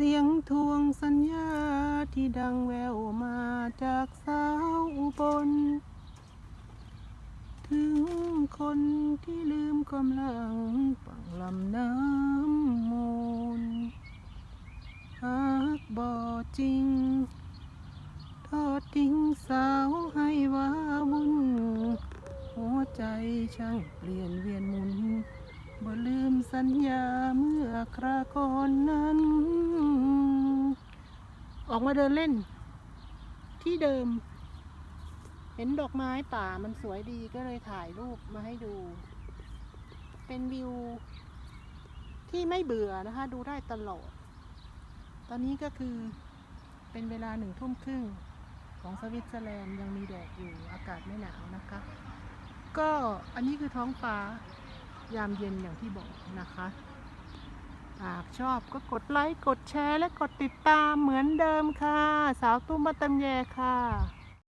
เสียงทวงสัญญาที่ดังแววมาจากสาวอุบล ถึงคนที่ลืมความลังปังลำน้ำมูลหากบ่จริง ทอดทิ้งสาวให้ว่าวุ่น หัวใจช่างเปลี่ยนเวียนหมุนบ่ลืมสัญญาเมื่อคราก่อนนั้น ออกมาเดินเล่น ที่เดิม เห็นดอกไม้ป่ามันสวยดีก็เลยถ่ายรูปมาให้ดู เป็นวิว ที่ไม่เบื่อนะคะ ดูได้ตลอด ตอนนี้ก็คือเป็นเวลาหนึ่งทุ่มครึ่งของสวิตเซอร์แลนด์ยังมีแดดอยู่อากาศไม่หนาวนะคะ ก็อันนี้คือท้องฟ้ายามเย็นอย่างที่บอกนะคะ หากชอบก็กดไลค์ กดแชร์ และกดติดตามเหมือนเดิมค่ะ สาวตุ้มมาตมแยค่ะ